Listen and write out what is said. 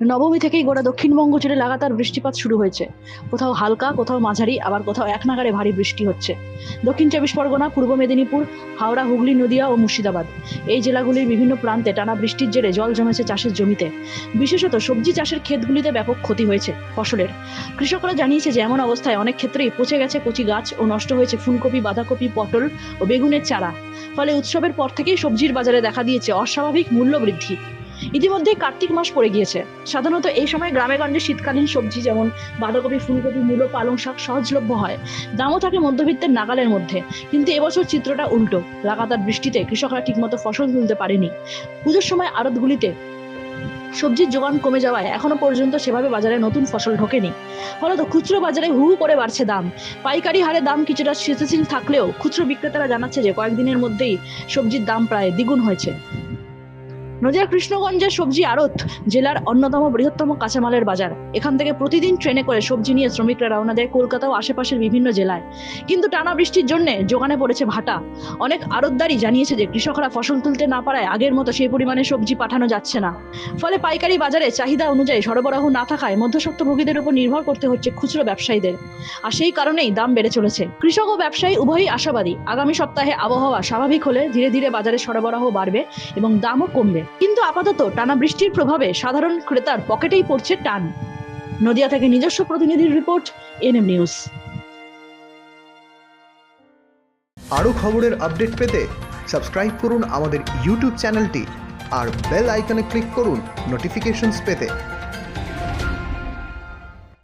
নবমী থেকেই গোটা দক্ষিণবঙ্গ জুড়ে লাগাতার বৃষ্টিপাত শুরু হয়েছে। কোথাও হালকা, কোথাও মাঝারি, আবার কোথাও এক নাগারে ভারী বৃষ্টি হচ্ছে। দক্ষিণ চব্বিশ পরগনা, পূর্ব মেদিনীপুর, হাওড়া, হুগলি, নদিয়া ও মুর্শিদাবাদ। এই জেলাগুলির বিভিন্ন প্রান্তে টানা বৃষ্টির জেরে জল জমেছে চাষের জমিতে। বিশেষত সবজি চাষের ক্ষেতগুলিতে ব্যাপক ক্ষতি হয়েছে ফসলের। কৃষকরা জানিয়েছে যে এমন অবস্থায় অনেক ক্ষেত্রেই পচে গেছে কচি গাছ ও নষ্ট হয়েছে ফুলকপি, বাঁধাকপি, পটল ও বেগুনের চারা। ফলে উৎসবের পর থেকেই সবজির বাজারে দেখা দিয়েছে অস্বাভাবিক মূল্য বৃদ্ধি ইতিমধ্যেই কার্তিক মাস পড়ে গিয়েছে। সাধারণত এই সময় গ্রামে গঞ্জে শীতকালীন সবজি যেমন বাঁধাকপি, ফুলকপি, মূলো, পালং শাক সহজলভ্য হয়। দামও থাকে মধ্যবিত্তের নাগালের মধ্যে। কিন্তু এবছর চিত্রটা উল্টো। লাগাতার বৃষ্টিতে কৃষকরা ঠিকমতো ফসল তুলতে পারেনি। পুজোর সময় আড়তগুলিতে সবজির যোগান কমে যাওয়ায় এখনও পর্যন্ত সেভাবে বাজারে নতুন ফসল ঢোকেনি। ফলত খুচরো বাজারে হু করে বাড়ছে দাম। পাইকারি হারে দাম কিছুটা স্থিতিশীল থাকলেও খুচরো বিক্রেতারা জানাচ্ছে যে কয়েকদিনের মধ্যেই সবজির দাম প্রায় দ্বিগুণ হয়েছে। নদিয়ার কৃষ্ণগঞ্জের সবজি আড়ত জেলার অন্যতম বৃহত্তম কাঁচামালের বাজার। এখান থেকে প্রতিদিন ট্রেনে করে সবজি নিয়ে শ্রমিকরা রওনা দেয় কলকাতা ও আশেপাশের বিভিন্ন জেলায়। কিন্তু টানা বৃষ্টির জন্য যোগানে পড়েছে ভাটা। অনেক আড়তদারই জানিয়েছে যে কৃষকরা ফসল তুলতে না পারায় আগের মতো সেই পরিমাণে সবজি পাঠানো যাচ্ছে না। ফলে পাইকারি বাজারে চাহিদা অনুযায়ী সরবরাহ না থাকায় মধ্যস্বত্বভোগীদের উপর নির্ভর করতে হচ্ছে খুচরো ব্যবসায়ীদের। আর সেই কারণেই দাম বেড়ে চলেছে। কৃষক ও ব্যবসায়ী উভয়ই আশাবাদী। আগামী সপ্তাহে আবহাওয়া স্বাভাবিক হলে ধীরে ধীরে বাজারে সরবরাহ বাড়বে এবং দামও কমবে। কিন্তু আপাতত টানা বৃষ্টির প্রভাবে সাধারণ ক্রেতার পকেটেই পড়ছে টান। নদিয়া থেকে নিজস্ব প্রতিনিধির রিপোর্ট, এনএম নিউজ। আরও খবরের আপডেট পেতে সাবস্ক্রাইব করুন আমাদের ইউটিউব চ্যানেলটি আর বেল আইকনে ক্লিক করুন নোটিফিকেশনস পেতে।